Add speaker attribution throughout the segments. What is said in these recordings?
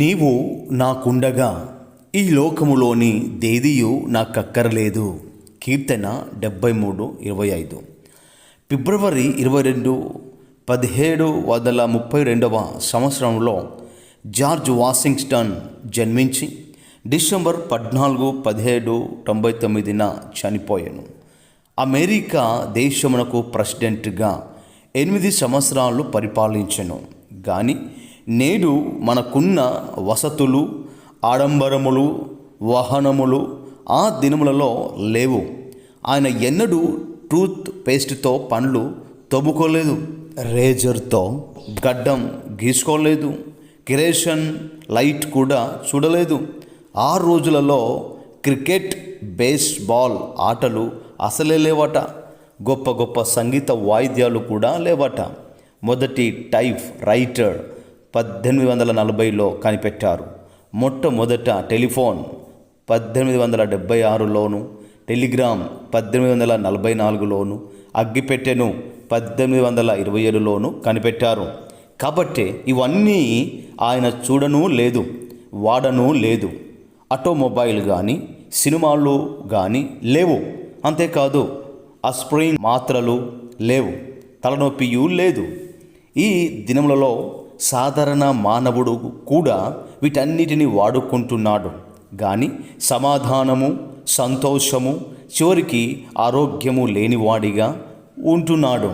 Speaker 1: నీవు నాకుండగా ఈ లోకములోని దేదియు నాకక్కరలేదు. కీర్తన డెబ్బై మూడు ఇరవై ఐదు ఫిబ్రవరి ఇరవై రెండు పదిహేడు వందల ముప్పై రెండవ సంవత్సరంలో జార్జ్ వాషింగ్టన్ జన్మించి డిసెంబర్ పద్నాలుగు పదిహేడు తొంభై తొమ్మిదిన చనిపోయాను. అమెరికా దేశమునకు ప్రెసిడెంట్గా ఎనిమిది సంవత్సరాలు పరిపాలించెను. కానీ నేడు మనకున్న వసతులు ఆడంబరములు వాహనములు ఆ దినములలో లేవు. ఆయన ఎన్నడూ టూత్ పేస్ట్తో పండ్లు తొమ్ముకోలేదు రేజర్తో గడ్డం గీసుకోలేదు. కిరేషన్ లైట్ కూడా చూడలేదు. ఆ రోజులలో క్రికెట్ బేస్బాల్ ఆటలు అసలే లేవట. గొప్ప గొప్ప సంగీత వాయిద్యాలు కూడా లేవట. మొదటి టైప్ రైటర్ పద్దెనిమిది వందల నలభైలో కనిపెట్టారు. మొట్టమొదట టెలిఫోన్ పద్దెనిమిది వందల డెబ్బై ఆరులోను టెలిగ్రామ్ పద్దెనిమిది వందల నలభై నాలుగులోను అగ్గిపెట్టెను పద్దెనిమిది వందల ఇరవై ఏడులోను కనిపెట్టారు. కాబట్టి ఇవన్నీ ఆయన చూడను లేదు వాడను లేదు. ఆటోమొబైల్ కానీ సినిమాలు కానీ లేవు. అంతేకాదు అస్ప్రిన్ మాత్రలు లేవు తలనొప్పియు లేదు. ఈ దినములలో సాధారణ మానవుడు కూడా వీటన్నిటిని వాడుకుంటున్నాడు. కానీ సమాధానము సంతోషము చివరికి ఆరోగ్యము లేనివాడిగా ఉంటున్నాడు.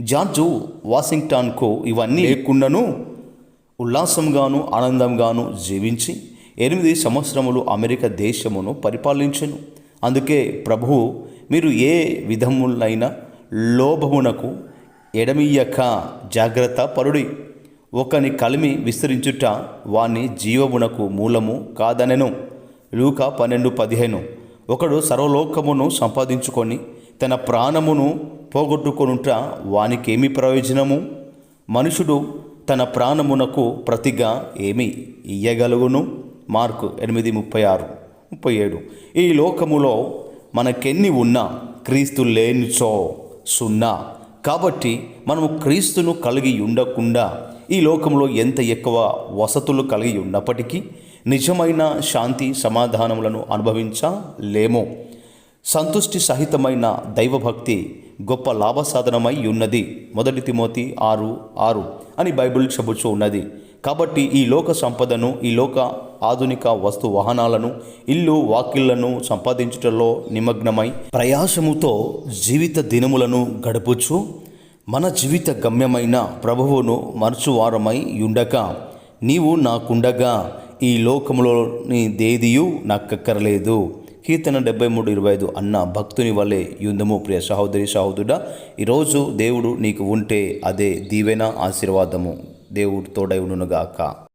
Speaker 1: జార్జు వాషింగ్టన్కు ఇవన్నీ లేకుండాను ఉల్లాసంగాను ఆనందంగాను జీవించి ఎనిమిది సంవత్సరములు అమెరికా దేశమును పరిపాలించను. అందుకే ప్రభువు మీరు ఏ విధములైన లోభమునకు ఎడమియక జాగ్రత్త పరుడి. ఒకని కలిమి విస్తరించుట వాణ్ణి జీవమునకు మూలము కాదనెను. లూక పన్నెండు పదిహేను. ఒకడు సర్వలోకమును సంపాదించుకొని తన ప్రాణమును పోగొట్టుకొనుట వానికేమి ప్రయోజనము? మనుషుడు తన ప్రాణమునకు ప్రతిగా ఏమి ఇయ్యగలుగును? మార్కు ఎనిమిది ముప్పై ఆరు ముప్పై ఏడు. ఈ లోకములో మనకెన్ని ఉన్నా క్రీస్తు లేనిచో సున్నా. కాబట్టి మనము క్రీస్తును కలిగి ఉండకుండా ఈ లోకంలో ఎంత ఎక్కువ వసతులు కలిగి ఉన్నప్పటికీ నిజమైన శాంతి సమాధానములను అనుభవించలేమో. సంతుష్టి సహితమైన దైవభక్తి గొప్ప లాభసాధనమై ఉన్నది. మొదటి తిమోతి ఆరు ఆరు అని బైబిల్ చెబుతూ ఉన్నది. కాబట్టి ఈ లోక సంపదను ఈ లోక ఆధునిక వస్తు వాహనాలను ఇల్లు వాకిళ్ళను సంపాదించుటలో నిమగ్నమై ప్రయాసముతో జీవిత దినములను గడుపుచు మన జీవిత గమ్యమైన ప్రభువును మరచువారమై ఉండక నీవు నాకుండగా ఈ లోకములోని దేదియు నాకక్కర్లేదు కీర్తన డెబ్బై మూడు ఇరవై ఐదు అన్న భక్తుని వలె యుందము. ప్రియ సహోదరి సహోదరుడా ఈరోజు దేవుడు నీకు ఉంటే అదే దీవెన ఆశీర్వాదము. దేవుడు తోడై ఉండునుగాక.